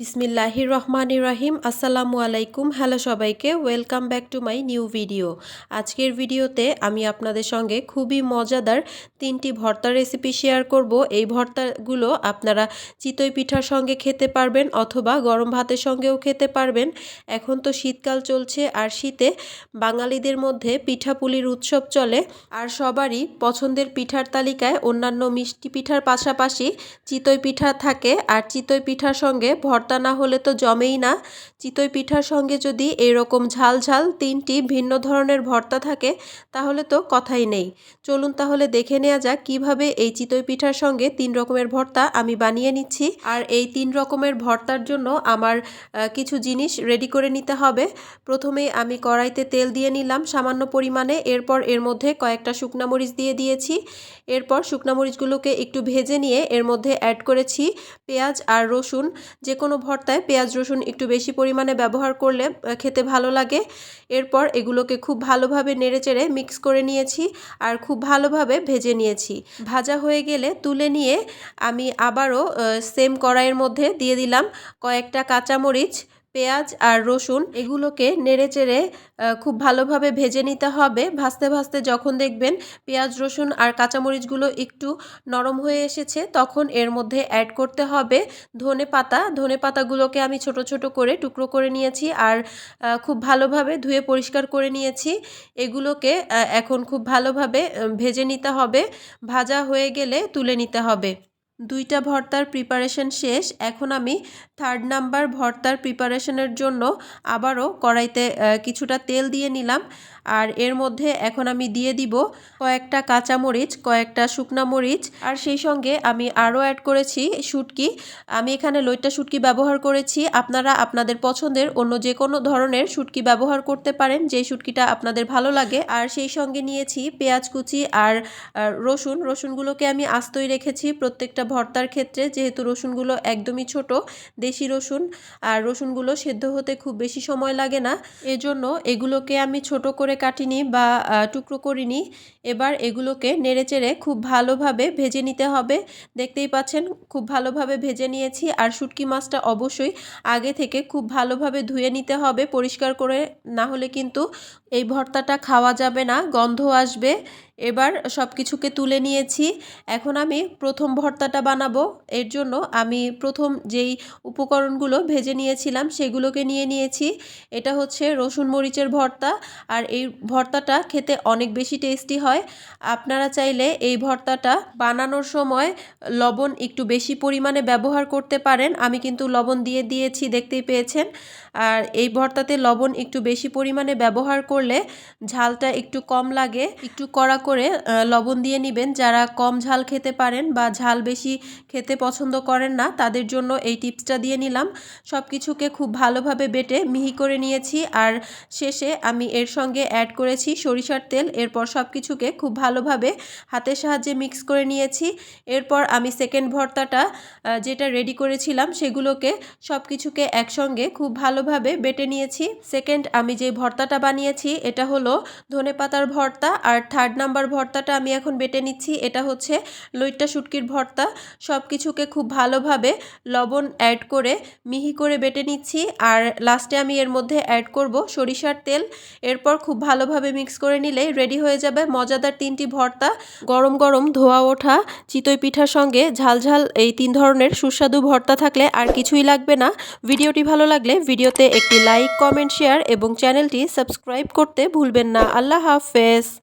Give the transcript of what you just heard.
বিসমিল্লাহির রহমান রাহিম। আসসালামু আলাইকুম। হ্যালো সবাইকে। Welcome back to my new video আজকের ভিডিওতে আমি আপনাদের সঙ্গে খুবই মজাদার তিনটি ভর্তা রেসিপি শেয়ার করব। এই ভর্তাগুলো আপনারা চিতই পিঠার সঙ্গে খেতে পারবেন অথবা গরম ভাতের সঙ্গেও খেতে পারবেন। এখন তো শীতকাল চলছে আর শীতে বাঙালিদের মধ্যে পিঠাপুলির উৎসব চলে আর সবারই পছন্দের পিঠার তালিকায় অন্যান্য মিষ্টি পিঠার পাশাপাশি চিতই পিঠা থাকে আর চিতই পিঠার সঙ্গে ভর্তা ভর্তা না হলে তো জমেই না। চিতই পিঠার সঙ্গে যদি এরকম ঝাল ঝাল তিনটি ভিন্ন ধরনের ভর্তা থাকে, তাহলে তো কথাই নেই। চলুন তাহলে দেখে নেওয়া যাক কীভাবে এই চিতই পিঠার সঙ্গে তিন রকমের ভর্তা আমি বানিয়ে নিচ্ছি। আর এই তিন রকমের ভর্তার জন্য আমার কিছু জিনিস রেডি করে নিতে হবে। প্রথমে আমি কড়াইতে তেল দিয়ে নিলাম সামান্য পরিমাণে। এরপর এর মধ্যে কয়েকটা শুকনা মরিচ দিয়ে দিয়েছি। এরপর শুকনা মরিচগুলোকে একটু ভেজে নিয়ে এর মধ্যে অ্যাড করেছি পেঁয়াজ আর রসুন। যে কোনো ভর্তায় পেঁয়াজ রসুন একটু বেশি পরিমাণে ব্যবহার করলে খেতে ভালো লাগে। এরপর এগুলোকে খুব ভালোভাবে নেড়েচেড়ে মিক্স করে নিয়েছি আর খুব ভালোভাবে ভেজে নিয়েছি। ভাজা হয়ে গেলে তুলে নিয়ে আমি আবারও সেম কড়াইয়ের মধ্যে দিয়ে দিলাম কয়েকটা কাঁচামরিচ পেঁয়াজ আর রসুন এগুলোকে নেড়েচেড়ে খুব ভালোভাবে ভেজে নিতে হবে। ভাজতে ভাজতে যখন দেখবেন পেঁয়াজ, রসুন আর কাঁচামরিচগুলো একটু নরম হয়ে এসেছে, তখন এর মধ্যে অ্যাড করতে হবে ধনে পাতা। ধনে পাতাগুলোকে আমি ছোট ছোট করে টুকরো করে নিয়েছি আর খুব ভালোভাবে ধুয়ে পরিষ্কার করে নিয়েছি। এগুলোকে এখন খুব ভালোভাবে ভেজে নিতে হবে। ভাজা হয়ে গেলে তুলে নিতে হবে। দুইটা ভর্তার প্রিপারেশন শেষ। এখন আমি থার্ড নাম্বার ভর্তার প্রিপারেশনের জন্য আবারও কড়াইতে কিছুটা তেল দিয়ে নিলাম। আর এর মধ্যে এখন আমি দিয়ে দিব কয়েকটা কাঁচা মরিচ কয়েকটা শুকনা মরিচ। আর সেই সঙ্গে আমি আরও অ্যাড করেছি শুটকি। আমি এখানে লইটা শুটকি ব্যবহার করেছি। আপনারা আপনাদের পছন্দের অন্য যে কোনো ধরনের শুটকি ব্যবহার করতে পারেন যে শুটকিটা আপনাদের ভালো লাগে। আর সেই সঙ্গে নিয়েছি পেঁয়াজ কুচি আর রসুন। রসুনগুলোকে আমি আস্তই রেখেছি প্রত্যেকটা ভর্তার ক্ষেত্রে যেহেতু রসুনগুলো একদমই ছোট, দেশি রসুন আর রসুনগুলো সেদ্ধ হতে খুব বেশি সময় লাগে না। এজন্য এগুলোকে আমি ছোট করে কাটিনি বা টুকরো করিনি। এবার এগুলোকে নেড়েচেড়ে খুব ভালোভাবে ভেজে নিতে হবে। দেখতেই পাচ্ছেন, খুব ভালোভাবে ভেজে নিয়েছি আর শুটকি মাছটা অবশ্যই আগে থেকে খুব ভালোভাবে ধুয়ে নিতে হবে, পরিষ্কার করে। না হলে কিন্তু এই ভর্তাটা খাওয়া যাবে না, গন্ধ আসবে। এবার সব কিছুকে তুলে নিয়েছি। এখন আমি প্রথম ভর্তাটা বানাবো। এর জন্য আমি প্রথম যেই উপকরণগুলো ভেজে নিয়েছিলাম সেগুলোকে নিয়ে নিয়েছি। এটা হচ্ছে রসুন মরিচের ভর্তা। আর এই ভর্তাটা খেতে অনেক বেশি টেস্টি হয়। আপনারা চাইলে এই ভর্তাটা বানানোর সময় লবণ একটু বেশি পরিমাণে ব্যবহার করতে পারেন। আমি কিন্তু লবণ দিয়ে দিয়েছি, দেখতেই পেয়েছেন। আর এই ভর্তাতে লবণ একটু বেশি পরিমাণে ব্যবহার করলে ঝালটা একটু কম লাগে, একটু কড়া করে লবণ দিয়ে নেবেন। যারা কম ঝাল খেতে পারেন বা ঝাল বেশি খেতে পছন্দ করেন না, তাদের জন্য এই টিপসটা দিয়ে নিলাম। সব কিছুকে খুব ভালোভাবে বেটে মিহি করে নিয়েছি। আর শেষে আমি এর সঙ্গে অ্যাড করেছি সরিষার তেল। এরপর সব কিছুকে খুব ভালোভাবে হাতের সাহায্যে মিক্স করে নিয়েছি। এরপর আমি সেকেন্ড ভর্তাটা যেটা রেডি করেছিলাম, সেগুলোকে সব কিছুকে একসঙ্গে খুব ভালোভাবে বেটে নিয়েছি। সেকেন্ড আমি যে ভর্তাটা বানিয়েছি, এটা হলো ধনে পাতার ভর্তা। আর থার্ড নাম্বার ভর্তাটা আমি এখন বেটে নিচ্ছি। এটা হচ্ছে লইট্টা শুটকির ভর্তা। সব কিছুকে খুব ভালোভাবে লবণ অ্যাড করে মিহি করে বেটে নিচ্ছি। আর লাস্টে আমি এর মধ্যে অ্যাড করব সরিষার তেল। এরপর খুব ভালোভাবে মিক্স করে নিলে রেডি হয়ে যাবে মজাদার তিনটি ভর্তা। গরম গরম ধোয়া ওঠা চিতই পিঠার সঙ্গে ঝালঝাল এই তিন ধরনের সুস্বাদু ভর্তা থাকলে আর কিছুই লাগবে না। ভিডিওটি ভালো লাগলে ভিডিওতে একটি লাইক কমেন্ট শেয়ার এবং চ্যানেলটি সাবস্ক্রাইব করতে ভুলবেন না। আল্লাহ হাফেজ।